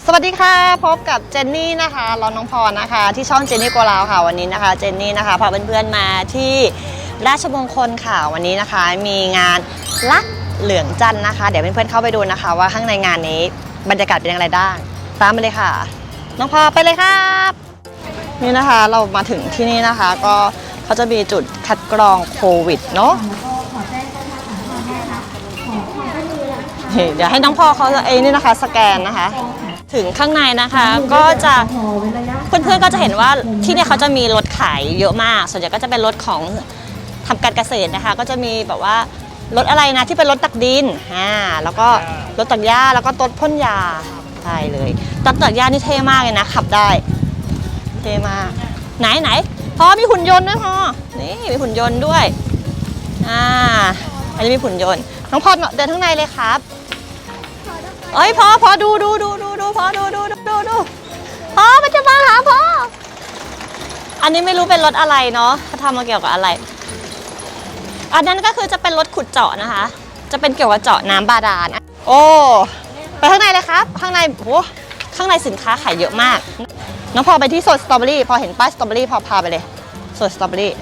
สวัสดีค่ะพบกับเจนนี่นะคะรอน้องพรนะคะ ที่ช่องเจนนี่โกลาวค่ะวันนี้นะคะเจนนี่นะคะพาเพื่อนๆมาที่ราชมงคลค่ะวันนี้นะคะ มีงานลักเหลืองจันนะคะ เดี๋ยวเพื่อนๆเข้าไปดูนะคะ ว่าข้างในงานนี้บรรยากาศเป็นอย่างไรบ้างตามมาเลยค่ะ น้องพรไปเลยครับนี่นะคะเรามาถึงที่นี่นะคะ ก็เขาจะมีจุดคัดกรองโควิดเนาะเดี๋ยวให้น้องพอเขาเองนี่นะคะ สแกนนะคะ ถึงข้างในนะคะก็จะเพื่อนๆก็จะเห็นว่าที่เนี่ยเขาจะมีรถขายเยอะมาก ส่วนใหญ่ก็จะเป็นรถของทำการเกษตรนะคะ ก็จะมีแบบว่ารถอะไรนะที่เป็นรถตักดินอ่าแล้วก็รถตักหญ้าแล้วก็รถพ่นยาใช่เลยรถตักหญ้านี่เท่มากเลยนะขับได้ เท่มากไหนไหนพ่อมีหุ่นยนต์ด้วยพ่อนี่มีหุ่นยนต์ด้วยอ่าอันนี้มีหุ่นยนต์น้องพอเดินข้างในเลยครับเอ้ยพ่อพ่อดูดูดูดูดูพ่อดู อันนี้ไม่รู้เป็นรถอะไรเนาะเขาทำมาเกี่ยวกับอะไร อันนั้นก็คือจะเป็นรถขุดเจาะนะคะ จะเป็นเกี่ยวกับเจาะน้ำบาดาล โอ้ ไปข้างในเลยครับ ข้างในโอ้ข้างในสินค้าขายเยอะมาก น้องพอไปที่โซนสตรอเบอรี่ พอเห็นป้ายสตรอเบอรี่พอพาไปเลยโซนสตรอเบอรี่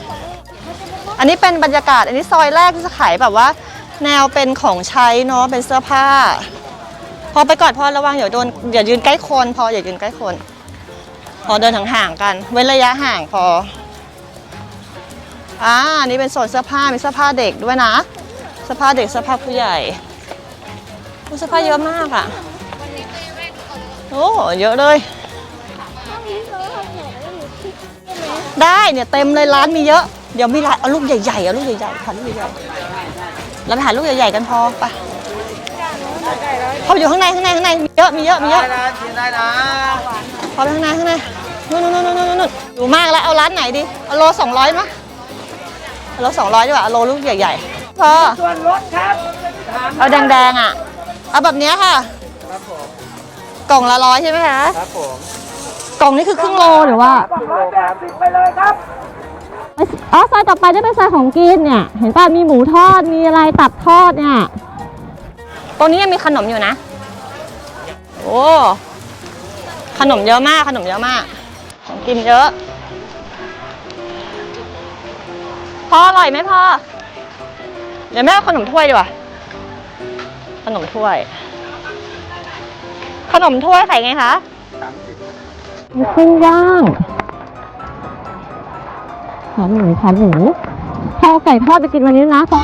อันนี้เป็นบรรยากาศ อันนี้ซอยแรกที่จะขายแบบว่า แนวเป็นของใช้เนาะ เป็นเสื้อผ้า พอไปก่อนพอระวังอย่าโดนอย่ายืนใกล้คน พออย่ายืนใกล้คน พอเดินห่างๆกัน เว้นระยะห่างพออ่านี่เป็นโซนเสื้อผ้ามีเสื้อผ้าเด็กด้วยนะเสื้อผ้าเด็กเสื้อผ้าผู้ใหญ่อุ๊ยเสื้อผ้าเยอะมากอะโอ้เยอะเลย ได้เนี่ยเต็มเลยร้านมีเยอะเดี๋ยวมีร้านเอาลูกใหญ่ๆเอาลูกใหญ่ๆค่ะลูกใหญ่ๆเราไปหาลูกใหญ่ๆกันพอไป เขาอยู่ข้างในข้างในข้างในมีเยอะมีเยอะมีเยอะได้นะชิมได้นะพอไปข้างในข้างในนู่นนู่นนู่นนู่นนู่นอยู่มากแล้วเอาร้านไหนดีเอาโลสองร้อยมั้ยเอาโลสองร้อยดีกว่าเอาโลลูกใหญ่ๆพอส่วนลดครับเอาแดงๆอะเอาแบบเนี้ยค่ะครับผมกล่องละร้อยใช่ไหมคะครับผมกล่องนี้คือครึ่งโลหรือว่ากิโลครับสิบไปเลยครับอ๋อซอยต่อไปได้เป็นซอยของกินเนี่ย เห็นป่ะมีหมูทอดมีอะไรตับทอดเนี่ย ตรงนี้ยังมีขนมอยู่นะ โอ้ขนมเยอะมากขนมเยอะมาก ของกินเยอะพ่ออร่อยไหมพ่อ เดี๋ยวแม่ขนมถ้วยดีกว่า ขนมถ้วย ขนมถ้วยใส่ไงคะมีปิ้งย่างขาหมูขาหมูพอเอาไก่ทอดไปกินวันนี้นะพอ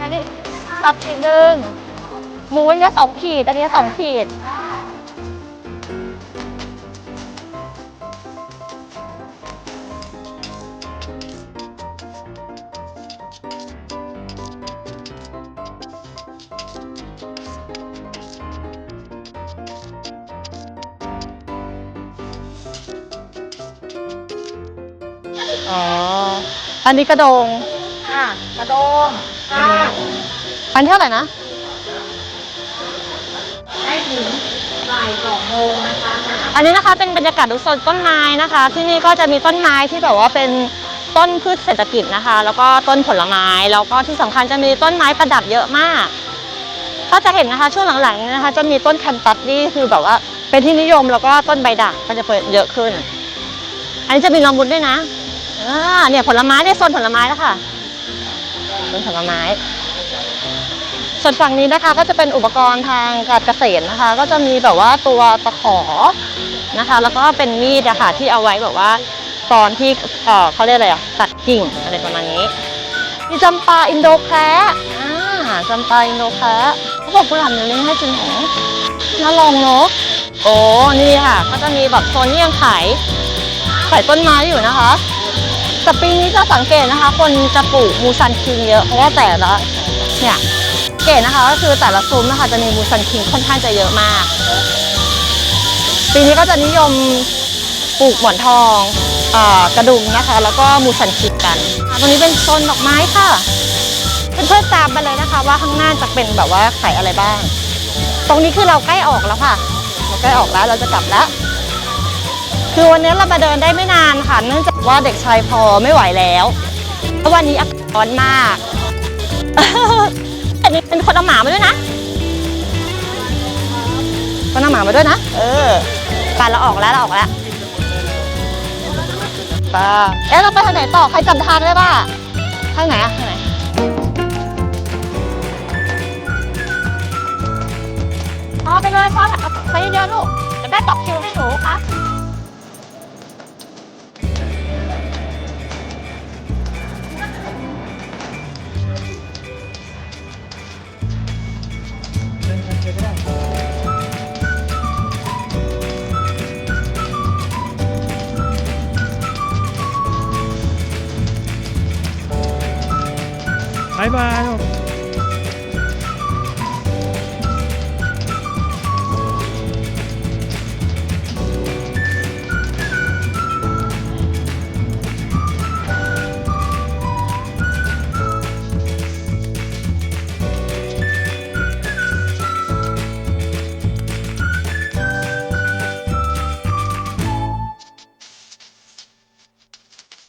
อันนี้ตับอีกหนึ่งหมูอันนี้สองขีด อันนี้สองขีด อ๋อ อันนี้กระโดง กระโดงอะอันเท่าไหร่นะได้ถึงบ่ายสองโมงนะคะอันนี้นะคะเป็นบรรยากาศดูโซนต้นไม้นะคะ ที่นี่ก็จะมีต้นไม้ที่แบบว่าเป็นต้นพืชเศรษฐกิจนะคะ แล้วก็ต้นผลไม้แล้วก็ที่สำคัญจะมีต้นไม้ประดับเยอะมาก ก็จะเห็นนะคะช่วงหลังๆนี้นะคะ จะมีต้นแคนตัสนี่คือแบบว่าเป็นที่นิยมแล้วก็ต้นใบด่างก็จะเปิดเยอะขึ้น อันนี้จะมีลองบุญด้วยนะอ่าเนี่ยผลไม้เนี่ยโซนผลไม้แล้วค่ะ โซนผลไม้ ส่วนฝั่งนี้นะคะก็จะเป็นอุปกรณ์ทางการเกษตรนะคะ ก็จะมีแบบว่าตัวตะขอนะคะ แล้วก็เป็นมีดอะค่ะที่เอาไว้แบบว่าตอนที่เอ่อเขาเรียกอะไรอะตัดกิ่งอะไรประมาณนี้ มีจำปาอินโดแคระอ่าจำปาอินโดแคระเขาบอกกุหลาบเนี่ยเลี้ยงให้จริงเหรอน่าลองเนาะโอ้นี่ค่ะ ก็จะมีแบบโซนที่ยังขายขายต้นไม้อยู่นะคะ แต่ปีนี้จะสังเกตนะคะ คนจะปลูกมูซันคิงเยอะเพราะว่าแต่ละเนี่ยเก๋นะคะก็คือแต่ละซุ้มนะคะจะมีมูซันคิงค่อนข้างจะเยอะมาก ปีนี้ก็จะนิยมปลูกหมอนทองอกระดุมนะคะ แล้วก็มูซันคิงกันตรงนี้เป็นโซนดอกไม้ค่ะเพื่อนๆตามไปเลยนะคะ ว่าข้างหน้าจะเป็นแบบว่าขายอะไรบ้าง ตรงนี้คือเราใกล้ออกแล้วค่ะเราใกล้ออกแล้วเราจะกลับแล้ว คือวันนี้เรามาเดินได้ไม่นานค่ะเนื่องจาก ว่าเด็กชายพอไม่ไหวแล้วเพราะวันนี้อากาศร้อนมากอันนี้เป็นคนเอาหมามาด้วยนะคนเอาหมามาด้วยนะ เออไปเราออกแล้วเราออกแล้วไปเอ๊ะเราไปทางไหนต่อใครจำทางได้ป่ะทางไหนอะทางไหนพอไปเลยพอไปเยอะๆลูกจะได้ตอกคิวให้หนูครับ bye.